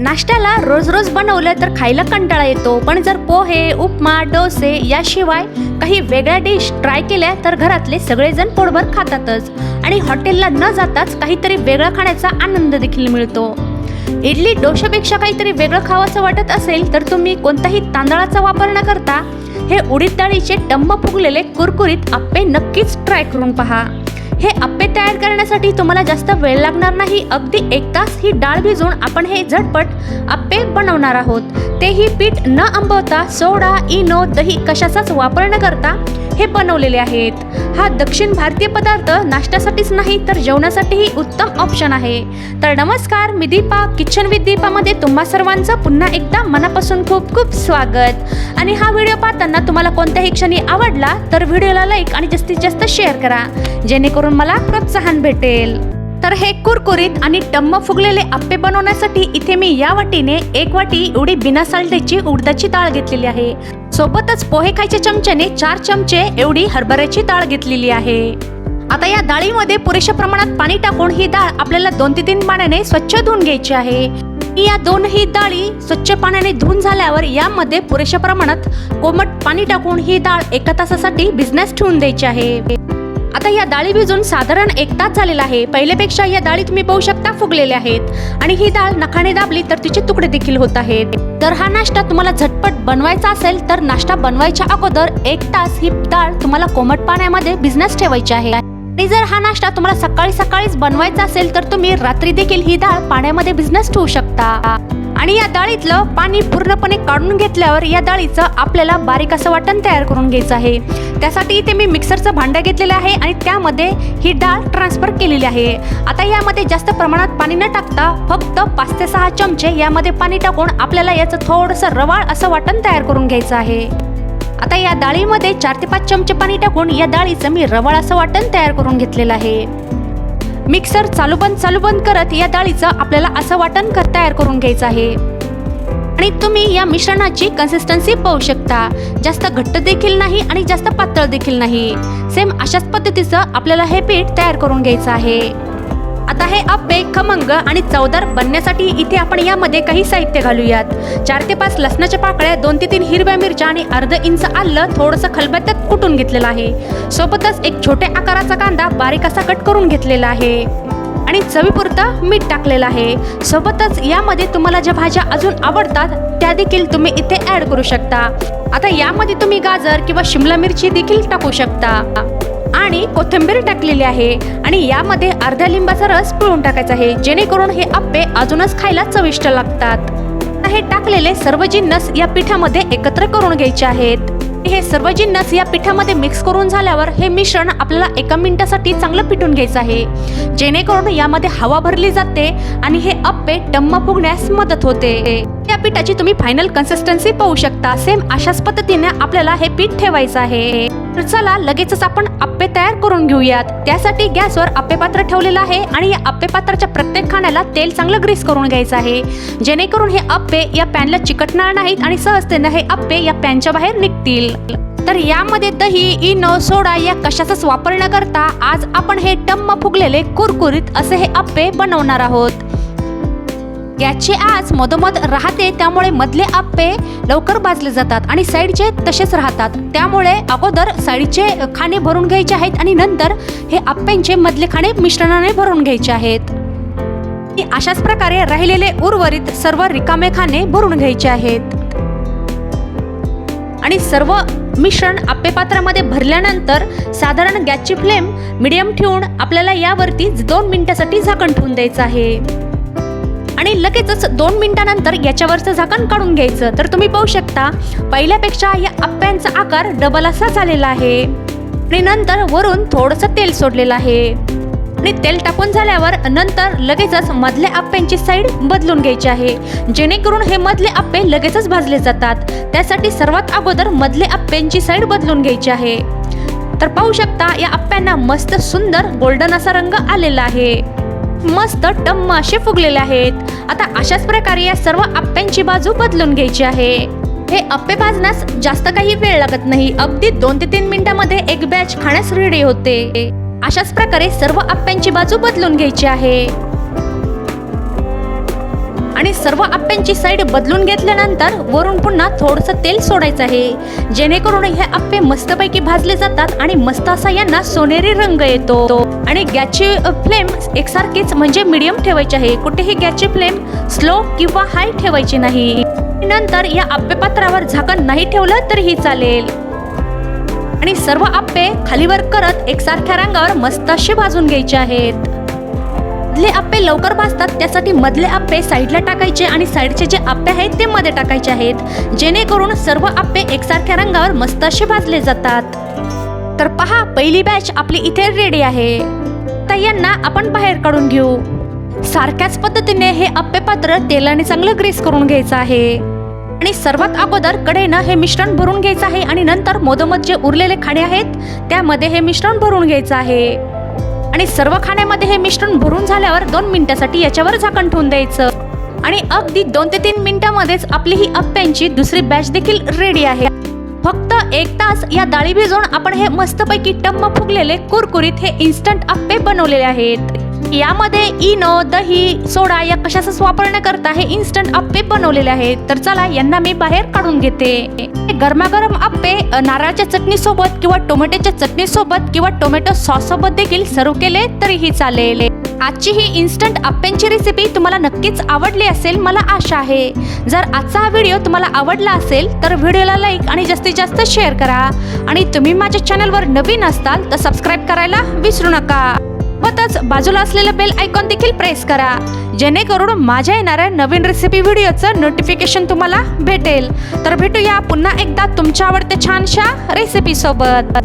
नाश्त्याला रोज रोज बनवलं तर खायला कंटाळा येतो. पण जर पोहे उपमा डोसे याशिवाय काही वेगळ्या डिश ट्राय केल्या तर घरातले सगळेजण पोटभर खातातच. आणि हॉटेलला न जाताच काहीतरी वेगळं खाण्याचा आनंद देखील मिळतो. इडली डोशापेक्षा काहीतरी वेगळं खावंसं वाटत असेल तर तुम्ही कोणताही तांदळाचा वापर न करता हे उडीद डाळीचे टम्म फुगलेले कुरकुरीत आप्पे नक्कीच ट्राय करून पहा. हे आप्पे तयार करण्यासाठी तुम्हाला जास्त वेळ लागणार नाही. अगदी एक तास ही डाळ भिजवून आपण हे झटपट आप्पे बनवणार आहोत. तेही पीठ न आंबवता सोडा इनो दही कशाचाच वापर न करता हे बनवलेले आहेत. हा दक्षिण भारतीय पदार्थ नाश्त्यासाठीच नाही तर जेवणासाठीही उत्तम ऑप्शन आहे. तर नमस्कार मी दीपा किचन विथ दीपामध्ये तुम्हा सर्वांचं पुन्हा एकदा मनापासून खूप खूप स्वागत. आणि हा व्हिडिओ पाहताना तुम्हाला कोणत्याही क्षणी आवडला तर व्हिडिओला लाईक आणि जास्तीत जास्त शेअर करा जेणेकरून मला प्रोत्साहन भेटेल. तर हे कुरकुरीत आणि टम्म फुगलेले आप्पे बनवण्यासाठी इथे मी या वाटीने एक वाटी एवढी बिना साल्टेची उडदाची डाळ घेतलेली आहे. सोबतच पोहे खायच्या चमच्याने चार चमचे एवढी हरभऱ्याची डाळ घेतलेली आहे. आता या डाळीमध्ये पुरेशा प्रमाणात पाणी टाकून ही डाळ आपल्याला दोन ते तीन पाण्याने स्वच्छ धुवून घ्यायची आहे. या दोनही डाळी स्वच्छ पाण्याने धुवून झाल्यावर यामध्ये पुरेशा प्रमाणात कोमट पाणी टाकून ही डाळ एका तासासाठी भिजण्यास ठेवून द्यायची आहे. आता या डाळी भिजून साधारण एक तास झालेला आहे. पहिल्यापेक्षा या डाळी तुम्ही पाहू शकता फुगलेल्या आहेत. आणि ही डाळ नखाने दाबली तर तिचे तुकडे देखील होत आहेत. तर हा नाश्ता तुम्हाला झटपट बनवायचा असेल तर नाश्ता बनवायच्या अगोदर एक तास ही डाळ तुम्हाला कोमट पाण्यामध्ये भिजण्यास ठेवायची आहे. आणि जर हा नाश्ता तुम्हाला सकाळी सकाळीच बनवायचा असेल तर तुम्ही रात्री देखील ही डाळ पाण्यामध्ये भिजण्यास ठेवू शकता. आणि या डाळीतलं पाणी पूर्णपणे काढून घेतल्यावर या डाळीचं आपल्याला बारीक असं वाटण तयार करून घ्यायचं आहे. त्यासाठी इथे मी मिक्सरचं भांडं घेतलेलं आहे आणि त्यामध्ये ही डाळ ट्रान्सफर केलेली आहे. आता यामध्ये जास्त प्रमाणात पाणी न टाकता फक्त पाच ते सहा चमचे यामध्ये पाणी टाकून आपल्याला याचं थोडंसं रवाळ असं वाटण तयार करून घ्यायचं आहे. आता या डाळीमध्ये चार ते पाच चमचे पाणी टाकून या डाळीचं मी रवाळ असं वाटण तयार करून घेतलेलं आहे. मिक्सर चालू बंद चालू बंद करत या डाळीचं आपल्याला असं वाटण कर तयार करून घ्यायचं आहे. आणि तुम्ही या मिश्रणाची कन्सिस्टन्सी पाहू शकता. जास्त घट्ट देखील नाही आणि जास्त पातळ देखील नाही. सेम अशाच पद्धतीचं आपल्याला हे पीठ तयार करून घ्यायचं आहे. आता हे आप्पे खमंग आणि चवदार बनण्यासाठी इथे आपण यामध्ये काही साहित्य घालूयात. चार ते पाच लसणाच्या पाकळ्या दोन ते तीन हिरव्या मिरच्या आणि अर्ध इंच आलं थोडंसं खलबत्त्यात कुटून घेतलेलं आहे. सोबतच एक छोट्या आकाराचा कांदा बारीक असा कट करून घेतलेला आहे. आणि चवीपुरतं मीठ टाकलेलं आहे. सोबतच यामध्ये तुम्हाला ज्या भाज्या अजून आवडतात त्या देखील तुम्ही इथे ऍड करू शकता. आता यामध्ये तुम्ही गाजर किंवा शिमला मिरची देखील टाकू शकता. आणि कोथिंबीर टाकलेली आहे. आणि यामध्ये अर्ध्या लिंबाचा रस पिळून टाकायचा आहे. जेणेकरून हे आप्पे अजूनच खायला चविष्ट लागतात. हे टाकलेले सर्व जिन्नस या पिठामध्ये एकत्र करून घ्यायचे आहेत. हे सर्व जिन्नस या पिठामध्ये मिक्स करून झाल्यावर हे मिश्रण आपल्याला एका मिनिटासाठी चांगलं पिटून घ्यायचं आहे. जेणेकरून यामध्ये हवा भरली जाते आणि हे अप्पे डम्मा फुगण्यास मदत होते. या पिठाची तुम्ही फायनल कन्सिस्टन्सी पाहू शकता. सेम अशाच पद्धतीने आपल्याला हे पीठ ठेवायचं आहे. तर चला लगेचच आपण आप्पे तयार करून घेऊयात. त्यासाठी गॅसवर आप्पे पात्र ठेवलेलं आहे आणि या आप्पे पात्राच्या प्रत्येक खाण्याला तेल चांगलं ग्रीस करून घ्यायचं आहे. जेणेकरून हे आप्पे या पॅनला चिकटणार नाहीत आणि सहजतेनं हे आप्पे या पॅनच्या बाहेर निघतील. तर यामध्ये दही इनो सोडा या कशाचाच वापर न करता आज आपण हे टम्म फुगलेले कुरकुरीत असे हे आप्पे बनवणार आहोत. याची आज मधोमध राहते त्यामुळे मधले आप्पे लवकर भाजले जातात आणि साईडचे तसेच राहतात. त्यामुळे अगोदर साईडचे खाणे भरून घ्यायचे आहेत आणि नंतर हे आप्प्यांचे मधले खाणे मिश्रणाने भरून घ्यायचे आहेत. अशाच प्रकारे राहिलेले उर्वरित सर्व रिकामे खाणे भरून घ्यायचे आहेत. आणि सर्व मिश्रण आप्पे पात्रामध्ये भरल्यानंतर साधारण गॅसची फ्लेम मिडियम ठेवून आपल्याला यावरती दोन मिनिटासाठी झाकण ठेवून द्यायचं आहे. आणि लगेचच दोन मिनिटानंतर याच्यावरचं झाकण काढून घ्यायचं. तर तुम्ही पाहू शकता पहिल्यापेक्षा या आप्यांचा आकार डबल असा झालेला आहे. आणि नंतर वरून थोडंसं तेल सोडलेलं आहे. आणि तेल टाकून झाल्यावर नंतर लगेचच मधल्या आप्यांची साईड बदलून घ्यायची आहे. जेणेकरून हे मधले आप्पे लगेचच भाजले जातात. त्यासाठी सर्वात अगोदर मधले आप्यांची साईड बदलून घ्यायची आहे. तर पाहू शकता या आप्यांना मस्त सुंदर गोल्डन असा रंग आलेला आहे. मस्त टम्म असे फुगलेले आहेत. आता अशाच प्रकारे या सर्व आप्यांची बाजू बदलून घ्यायची आहे. हे अप्पे भाजण्यास जास्त काही वेळ लागत नाही. अगदी दोन ते तीन मिनिटांमध्ये एक बॅच खाण्यास रेडी होते. अशाच प्रकारे सर्व आप्यांची बाजू बदलून घ्यायची आहे. आणि सर्व आप्प्यांची साईड बदलून घेतल्यानंतर वरून पुन्हा थोडंसं तेल सोडायचं आहे. जेणेकरून हे आप्पे मस्तपैकी भाजले जातात आणि मस्त असा यांना सोनेरी रंग येतो. आणि गॅसची फ्लेम एकसारखीच म्हणजे मिडियम ठेवायची आहे. कुठेही गॅसची फ्लेम स्लो किंवा हाय ठेवायची नाही. नंतर या आप्पे पात्रावर झाकण नाही ठेवलं तरीही चालेल. आणि सर्व आप्पे खालीवर करत एकसारख्या रंगावर मस्त असे भाजून घ्यायचे आहेत. मधले आप्पे लवकर भाजतात त्यासाठी मधले आप्पे साईडला टाकायचे आणि साईडचे जे आप्पे आहेत ते मध्ये टाकायचे आहेत. जेणेकरून सर्व आप्पे एकसारख्या रंगावर मस्त असे भाजले जातात. तर पहा पहिली बॅच आपली इथे रेडी आहे. तर यांना आपण बाहेर काढून घेऊ. सारख्याच पद्धतीने हे आप्पे पात्र तेलाने चांगलं ग्रीस करून घ्यायचं आहे. आणि सर्वात अगोदर कडेनं हे मिश्रण भरून घ्यायचं आहे आणि नंतर मधोमध जे उरलेले खाणे आहेत त्यामध्ये हे मिश्रण भरून घ्यायचं आहे. आणि सर्व खाण्यामध्ये हे मिश्रण भरून झाल्यावर दोन मिनिटासाठी याच्यावर झाकण ठेवून द्यायचं. आणि अगदी दोन ते तीन मिनिटांमध्येच आपली ही अप्प्यांची दुसरी बॅच देखील रेडी आहे. फक्त एक तास या डाळी भिजवून आपण हे मस्तपैकी टम्म फुगलेले कुरकुरीत हे इन्स्टंट अप्पे बनवलेले आहेत. यामध्ये इनो दही सोडा या कशाचाच वापर न करता हे इन्स्टंट आप्पे बनवलेले आहेत. तर चला यांना मी बाहेर काढून घेते. हे गरमागरम आप्पे नारळाच्या चटणी सोबत किंवा टोमॅटोच्या चटणी सोबत किंवा टोमॅटो सॉस सोबत देखील सर्व केले तरीही चालेल. आजची ही इन्स्टंट आप्प्यांची रेसिपी तुम्हाला नक्कीच आवडली असेल मला आशा आहे. जर आजचा हा व्हिडिओ तुम्हाला आवडला असेल तर व्हिडिओला लाईक आणि जास्तीत जास्त शेअर करा. आणि तुम्ही माझ्या चॅनलवर नवीन असताल तर सबस्क्राईब करायला विसरू नका. सोबतच बाजूला असलेलं बेल आयकॉन देखील प्रेस करा. जेणेकरून माझ्या येणाऱ्या नवीन रेसिपी व्हिडिओचं नोटिफिकेशन तुम्हाला भेटेल. तर भेटूया पुन्हा एकदा तुमच्या आवडत्या छानशा रेसिपी सोबत.